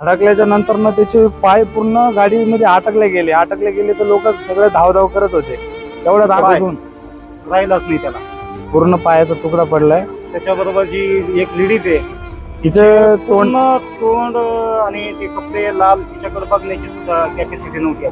धडकल्याच्या नंतर ना त्याचे पाय पूर्ण गाडीमध्ये अटकले गेले. अटकले गेले तर लोक सगळे धावधाव करत होते. तेवढ्या पाय. धावून राहिलाच नाही त्याला. पूर्ण पायाचा तुकडा पडलाय. त्याच्याबरोबर जी एक लेडीज आहे तिचे तोंड तोंड आणि ते कपडे लाल तिच्याकडे बघण्याची सुद्धा कॅपॅसिटी नव्हती.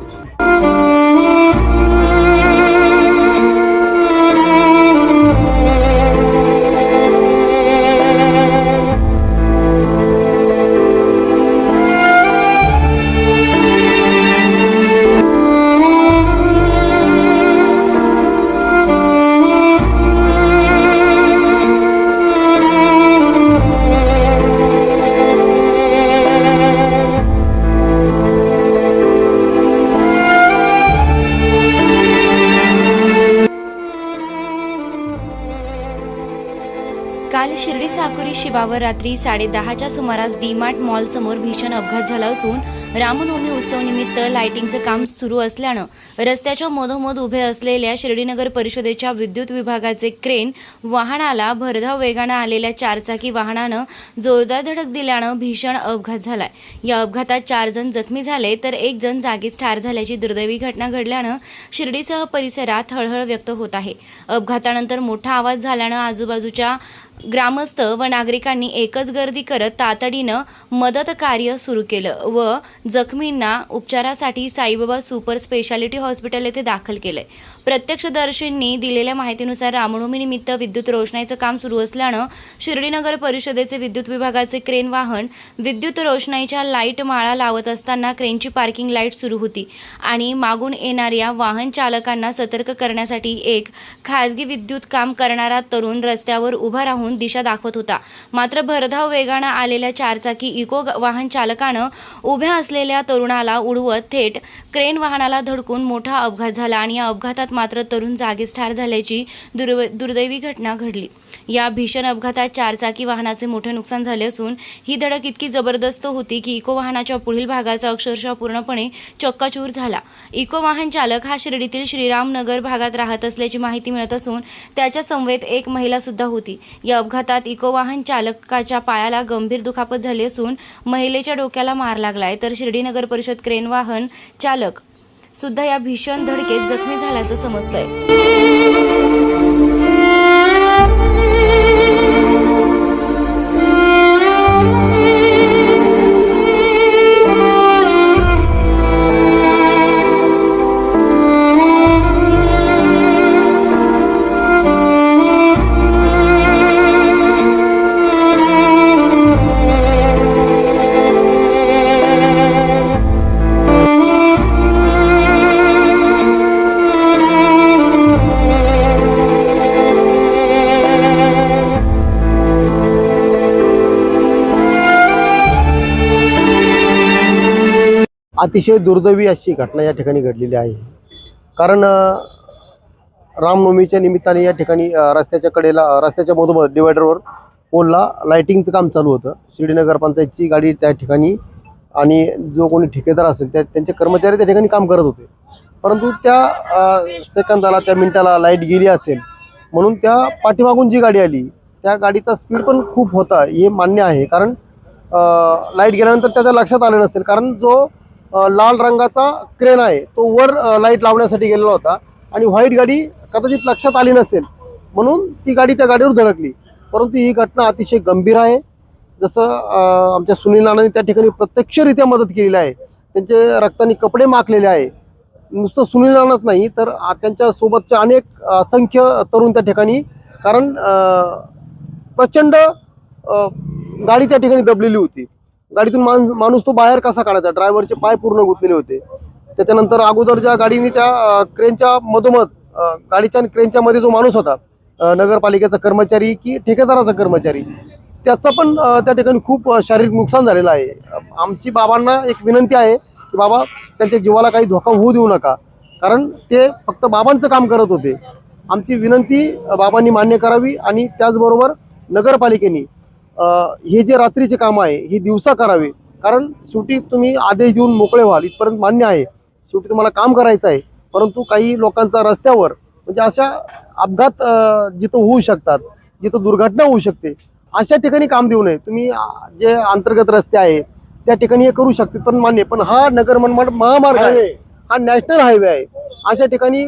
काल शिर्डी साकुरी शिवावर रात्री साडेदहाच्या सुमारास डीमार्ट मॉल समोर भीषण अपघात झाला असून रामनवमी उत्सव निमित्त लाइटिंगचं काम सुरू असल्यानं रस्त्याच्या मधोमध उभे असलेल्या शिर्डीनगर परिषदेच्या विद्युत विभागाचे क्रेन वाहनाला भरधाव वेगानं आलेल्या चारचाकी वाहनानं जोरदार धडक दिल्यानं भीषण अपघात झालाय. या अपघातात चार जण जखमी झाले तर एक जण जागीच ठार झाल्याची दुर्दैवी घटना घडल्यानं शिर्डीसह परिसरात हळहळ व्यक्त होत आहे. अपघातानंतर मोठा आवाज झाल्यानं आजूबाजूच्या ग्रामस्थ व नागरिकांनी एकच गर्दी करत तातडीनं मदत कार्य सुरू केलं व जखमींना उपचारासाठी साईबाबा सुपर स्पेशालिटी हॉस्पिटल येथे दाखल केलंय. प्रत्यक्षदर्शींनी दिलेल्या माहितीनुसार रामनवमीनिमित्त विद्युत रोषणाईचं काम सुरू असल्यानं शिर्डीनगर परिषदेचे विद्युत विभागाचे क्रेन वाहन विद्युत रोषणाईच्या लाइट माळा लावत असताना क्रेनची पार्किंग लाइट सुरू होती आणि मागून येणाऱ्या वाहन चालकांना सतर्क करण्यासाठी एक खाजगी विद्युत काम करणारा तरुण रस्त्यावर उभा राहून दिशा दाखवत होता. मात्र भरधाव वेगानं आलेल्या चारचाकी इको वाहन चालकानं उभ्या असलेल्या तरुणाला उडवत थेट क्रेन वाहनाला धडकून मोठा अपघात झाला आणि या अपघातात मात्र तरुण जागीच ठार झाल्याची दुर्व दुर्दैवी घटना घडली. या भीषण अपघातात चारचाकी वाहनाचे मोठे नुकसान झाले असून ही धडक इतकी जबरदस्त होती की इको वाहनाच्या पुढील भागाचा अक्षरशः पूर्णपणे चक्काचूर झाला. इको वाहन चालक हा शिर्डीतील श्रीरामनगर भागात राहत असल्याची माहिती मिळत असून त्याच्या समवेत एक महिला सुद्धा होती. या अपघातात इको वाहन चालकाच्या पायाला गंभीर दुखापत झाली असून महिलेच्या डोक्याला मार लागलाय. तर शिर्डी नगर परिषद क्रेन वाहन चालक सुद्धा या भीषण धडकेत जखमी झाल्याचं समजतंय. अतिशय दुर्दैवी अशी घटना या ठिकाणी घडलेली आहे. कारण रामनवमीच्या निमित्ताने या ठिकाणी रस्त्याच्या कडेला रस्त्याच्या मधोमध डिवायडरवर पोलला लाईटिंगचं काम चालू होतं. शिर्डी पंचायतची गाडी त्या ठिकाणी आणि जो कोणी ठेकेदार असेल त्या त्यांचे कर्मचारी त्या ठिकाणी काम करत होते. परंतु त्या सेकंदाला त्या मिनिटाला लाइट गेली असेल म्हणून त्या पाठीमागून जी गाडी आली त्या गाडीचा स्पीड पण खूप होता हे मान्य आहे. कारण लाइट गेल्यानंतर त्याच्या लक्षात आलं नसेल. कारण जो लाल रंगाचा क्रेन आहे. तो वर लाइट लावण्यासाठी गेलेला होता. आणि व्हाईट गाडी कदाचित लक्षात आली नसेल म्हणून ती गाडी त्या गाडीवर धडकली. परंतु ही घटना अतिशय गंभीर आहे. जसं आमच्या सुनील नानांनी त्या ठिकाणी प्रत्यक्षरित्या मदत केलेली आहे. त्यांचे रक्ताने कपडे माखलेले आहे. नुसतं सुनील नानाच नाही तर आ- त्यांच्या सोबतच्या अनेक असंख्य तरुण त्या ठिकाणी कारण प्रचंड गाडी त्या ठिकाणी दबलेली होती. गाडीतून मान माणूस तो बाहेर कसा काढायचा? ड्रायव्हरचे पाय पूर्ण गुंतलेले होते. त्याच्यानंतर अगोदर ज्या गाडीने त्या क्रेनच्या मधोमध गाडीच्या आणि क्रेनच्या मध्ये जो माणूस होता नगरपालिकेचा कर्मचारी की ठेकेदाराचा कर्मचारी त्याचं पण त्या ठिकाणी खूप शारीरिक नुकसान झालेलं आहे. आमची बाबांना एक विनंती आहे की बाबा त्यांच्या जीवाला काही धोका होऊ देऊ नका. कारण ते फक्त बाबांचं काम करत होते. आमची विनंती बाबांनी मान्य करावी आणि त्याचबरोबर नगरपालिकेने हे जे रात्रीचे काम आहे हे दिवसा करावे. कारण शेवटी तुम्ही आदेश देऊन मोकळे व्हाल इथपर्यंत मान्य आहे. शेवटी तुम्हाला काम करायचं आहे. परंतु काही लोकांचा रस्त्यावर म्हणजे अशा अपघात जिथं होऊ शकतात जिथं दुर्घटना होऊ शकते अशा ठिकाणी काम देऊ नये. तुम्ही जे अंतर्गत रस्ते आहे त्या ठिकाणी हे करू शकतात पण मान्य पण हा नगर मनमाड महामार्ग आहे. हा नॅशनल हायवे आहे. अशा ठिकाणी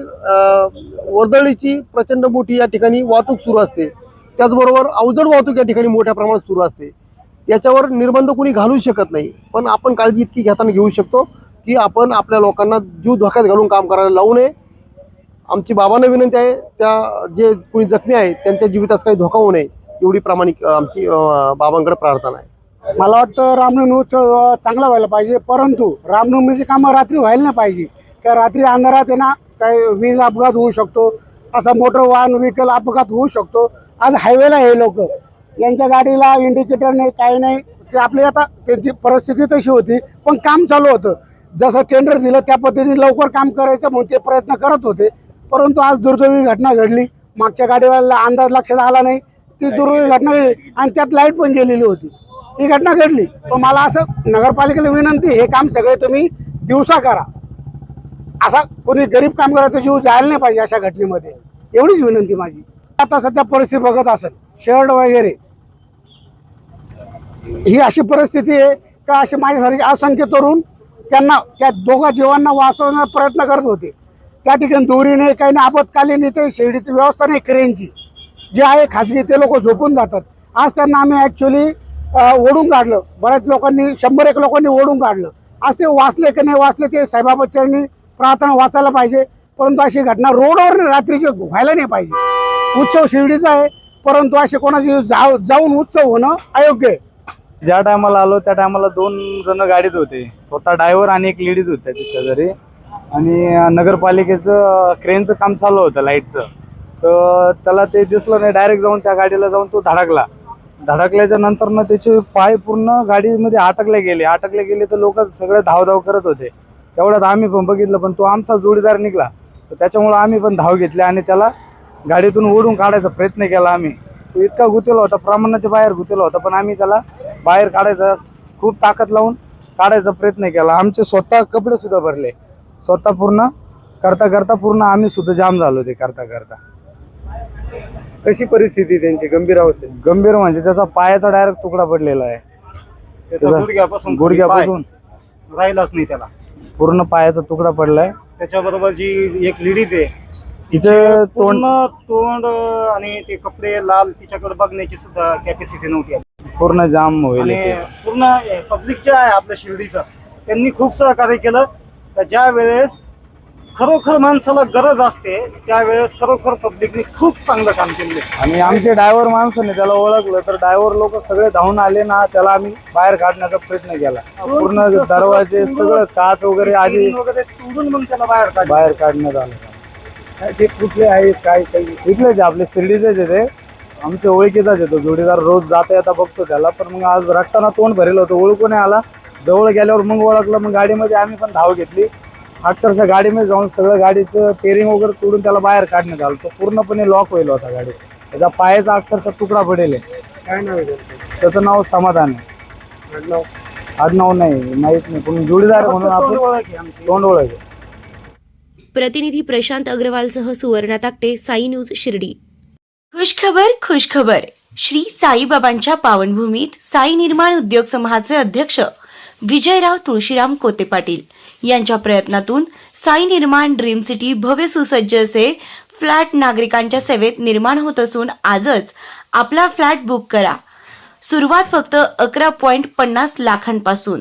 वर्दळीची प्रचंड मोठी या ठिकाणी वाहतूक सुरू असते. त्याचबरोबर अवजड वाहतूक या ठिकाणी मोठ्या प्रमाणात सुरू असते. याच्यावर निर्बंध कोणी घालू शकत नाही. पण आपण काळजी इतकी घेताना घेऊ शकतो की आपण आपल्या लोकांना जीव धोक्यात घालून काम करायला लावू नये. आमची बाबांना विनंती आहे त्या जे कोणी जखमी आहेत त्यांच्या जीवितास काही धोका होऊ नये एवढी प्रामाणिक आमची बाबांकडे प्रार्थना आहे. मला वाटतं रामनवमी उत्सव चांगला व्हायला पाहिजे. परंतु रामनवमीची कामं रात्री व्हायला नाही पाहिजे. का रात्री अंधारात आहे ना काही वीज अपघात होऊ शकतो. असा मोटर वाहन व्हेकल अपघात होऊ शकतो. आज हायवेला हे लोक. यांच्या गाडीला इंडिकेटर नाही काही नाही. ते आपली आता त्यांची परिस्थिती तशी होती पण काम चालू होतं. जसं टेंडर दिलं त्या पद्धतीने लवकर काम करायचं म्हणून ते प्रयत्न करत होते. परंतु आज दुर्दैवी घटना घडली. मागच्या गाडीवाल्याला अंदाज लक्षात आला नाही. ती दुर्दैवी घटना घडली. आणि त्यात लाइट पण गेलेली होती. ही घटना घडली. पण मला असं नगरपालिकेला विनंती हे काम सगळे तुम्ही दिवसा करा. असा कोणी गरीब कामगाराचा जीव जायला नाही पाहिजे अशा घटनेमध्ये. एवढीच विनंती माझी. आता सध्या परिस्थिती बघत असेल. शर्ट वगैरे. ही अशी परिस्थिती आहे का अशी माझ्यासारखे असंख्य तरुण त्यांना त्या दोघा जीवांना वाचवण्याचा प्रयत्न करत होते. त्या ठिकाणी दोरीने काही नाही आपत्कालीन इथे शिर्डीची व्यवस्था नाही क्रेनची. जे आहे खाजगी ते लोक झोपून जातात. आज त्यांना आम्ही ॲक्च्युली ओढून काढलं. बऱ्याच लोकांनी शंभर एक लोकांनी ओढून काढलं. आज ते वाचले की नाही वाचले ते साहेबाबच्चांनी प्रार्थना वाचायला पाहिजे. परंतु अशी घटना रोडवर रात्रीची व्हायला नाही पाहिजे. उत्सव शिर्डीचा आहे. परंतु असे कोणाची जाऊ जाऊन उत्सव होणं अयोग्य आहे. ज्या टायमाला आलो त्या टायमाला दोन जण गाडीत होते. स्वतः ड्रायव्हर आणि एक लेडीज होती त्याच्या शेजारी आणि नगरपालिकेचं क्रेनचं काम चालू होतं लाईटचं. तर त्याला ते दिसलं नाही. डायरेक्ट जाऊन त्या गाडीला जाऊन तो धडकला. धडकल्याच्या नंतर ना त्याचे पाय पूर्ण गाडीमध्ये अटकले गेले. अटकले गेले तर लोक सगळे धावधाव करत होते. तेवढ्यात आम्ही पण बघितलं पण तो आमचा जोडीदार निघला. तर त्याच्यामुळं आम्ही पण धाव घेतली आणि त्याला गाडीतून ओढून काढायचा प्रयत्न केला आम्ही. तो इतका गुतेला होता प्रमाणाच्या बाहेर गुतेला होता पण आम्ही त्याला बाहेर काढायचा खूप ताकद लावून काढायचा प्रयत्न केला. आमचे स्वतः कपडे सुद्धा भरले. स्वतः पूर्ण करता करता पूर्ण आम्ही सुद्धा जाम झालो ते करता करता. कशी परिस्थिती त्यांची? गंभीर अवस्थेत गंभीर म्हणजे त्याचा पायाचा डायरेक्ट तुकडा पडलेला आहे. त्याचा गुडघ्यापासून गुडघ्यापासून राहिलाच नाही त्याला. पूर्ण पायाचा तुकडा पडलाय. त्याच्याबरोबर जी एक लेडीज आहे तिचे तोंड पूर्ण तोंड आणि ते कपडे लाल तिच्याकडे बघण्याची सुद्धा कॅपॅसिटी नव्हती. पूर्ण जाम होईल. पूर्ण पब्लिक जे आहे आपल्या शिर्डीचं त्यांनी खूप सहकार्य केलं. तर ज्या वेळेस खरोखर माणसाला गरज असते त्यावेळेस खरोखर पब्लिकने खूप चांगलं काम केलं आणि आमचे ड्रायव्हर माणसाने त्याला ओळखलं तर ड्रायव्हर लोक सगळे धावून आले ना त्याला आम्ही बाहेर काढण्याचा प्रयत्न केला. पूर्ण दरवाजे सगळं काच वगैरे आधी वगैरे तोडून मग त्याला बाहेर काढलं. बाहेर काढण्यात आलं. काय ते कुठले आहेत काय काही इथलेच आहे, आपले शिर्डीचेच आहे ते. आमच्या ओळखीचाच येतो जोडीदार रोज जाता येता बघतो त्याला. पण मग आज रक्ताना तोंड भरेल होतं. ओळखून नाही आला. जवळ गेल्यावर मग ओळखलं. मग गाडीमध्ये आम्ही पण धाव घेतली. अक्षरशः गाडीमध्ये जाऊन सगळं गाडीचं पेरिंग वगैरे तोडून त्याला बाहेर काढण्यात आलं. तो पूर्णपणे लॉक होईल होता गाडी त्याच्या पायाचा अक्षरशः तुकडा पडेल आहे. काय नाव आहे त्यांचं? त्याचं नाव समाधान आहे. आडनाव? आडनाव नाही माहीत नाही. पण जोडीदार आहे म्हणून तोंड आपण ओळख आहे आमची. तोंड ओळख आहे. प्रतिनिधी प्रशांत अग्रवालसह सुवर्णा ताकटे साई न्यूज शिर्डी. खुशखबर खुशखबर. श्री साईबाबांच्या पावनभूमीत साई निर्माण उद्योग समूहाचे अध्यक्ष विजयराव तुळशीराम कोते पाटील यांच्या प्रयत्नातून साई निर्माण ड्रीम सिटी भव्य सुसज्ज असे फ्लॅट नागरिकांच्या सेवेत निर्माण होत असून आजच आपला फ्लॅट बुक करा. सुरुवात फक्त अकरा पॉईंट पन्नास लाखांपासून.